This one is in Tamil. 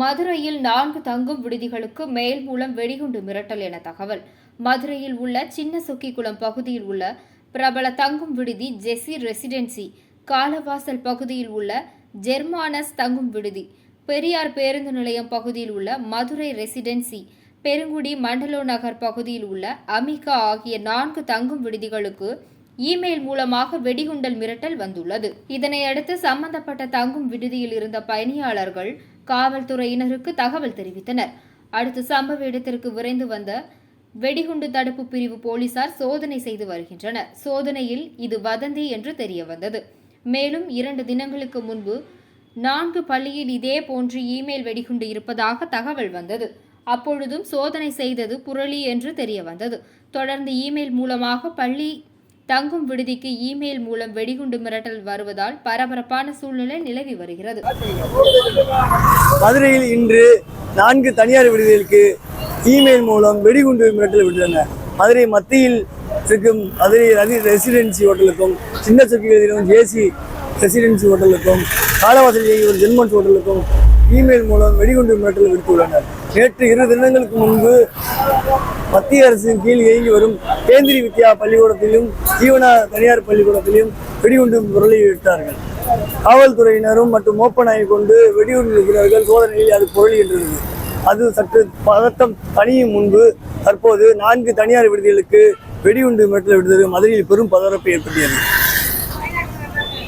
மதுரையில் நான்கு தங்கும் விடுதிகளுக்கு மேல் மூலம் வெடிகுண்டு மிரட்டல் என தகவல். மதுரையில் உள்ள சின்ன சொக்கிக்குளம் பகுதியில் உள்ள பிரபல தங்கும் விடுதி ஜெசி ரெசிடென்சி காலவாசல் பகுதியில் உள்ள ஜெர்மானஸ் தங்கும் விடுதி பெரியார் பேருந்து நிலையம் பகுதியில் உள்ள மதுரை ரெசிடென்சி பெருங்குடி மண்டலோ நகர் பகுதியில் உள்ள அமிகா ஆகிய நான்கு தங்கும் விடுதிகளுக்கு இமெயில் மூலமாக வெடிகுண்டல் மிரட்டல் வந்துள்ளது. இதனையடுத்து சம்பந்தப்பட்ட தங்கும் விடுதியில் இருந்த பயணியாளர்கள் காவல்துறையினருக்கு தகவல் தெரிவித்தனர். அடுத்து சம்பவ இடத்திற்கு விரைந்து வந்த வெடிகுண்டு தடுப்பு பிரிவு போலீசார் சோதனை செய்து வருகின்றனர். சோதனையில் இது வதந்தி என்று தெரிய வந்தது மேலும் இரண்டு தினங்களுக்கு முன்பு நான்கு பள்ளியில் இதே போன்று இமெயில் வெடிகுண்டு இருப்பதாக தகவல் வந்தது. அப்பொழுதும் சோதனை செய்தது புரளி என்று தெரிய வந்தது தொடர்ந்து இமெயில் மூலமாக பள்ளி தங்கும் விடுதிக்கு இமெயில் மூலம் வெடிகுண்டு மிரட்டல் வருவதால் பரபரப்பான சூழ்நிலை நிலவி வருகிறது. மதுரையில் இன்று நான்கு தனியார் விடுதிகளுக்கு இமெயில் மூலம் வெடிகுண்டு மிரட்டல் விட்டுள்ளன மதுரை மத்தியில் இருக்கும் மதுரை ரதி ரெசிடென்சி ஹோட்டலுக்கும் சின்ன சொக்கிலும் ஜேசி ரெசிடென்சி ஹோட்டலுக்கும் காலவாசல் ஒரு ஜென்மன்ஸ் ஹோட்டலுக்கும் இமெயில் மூலம் வெடிகுண்டு மிரட்டல் விடுத்துள்ளனர். நேற்று இரு தினங்களுக்கு முன்பு மத்திய அரசின் கீழ் இயங்கி வரும் கேந்திரி வித்யா பள்ளிக்கூடத்திலும் ஜீவனா தனியார் பள்ளிக்கூடத்திலும் வெடிகுண்டு முரளி விட்டார்கள் காவல்துறையினரும் மற்றும் மோப்பனாயை கொண்டு வெடிகுண்டு இருக்கிறார்கள் சோதனையில் அது பொருளிகின்றது அது சற்று பதட்டம் தனியும் முன்பு தற்போது நான்கு தனியார் விடுதிகளுக்கு வெடிகுண்டு மிரட்டல் விடுதல் மதுரையில் பெரும் பதறப்பு ஏற்பட்டது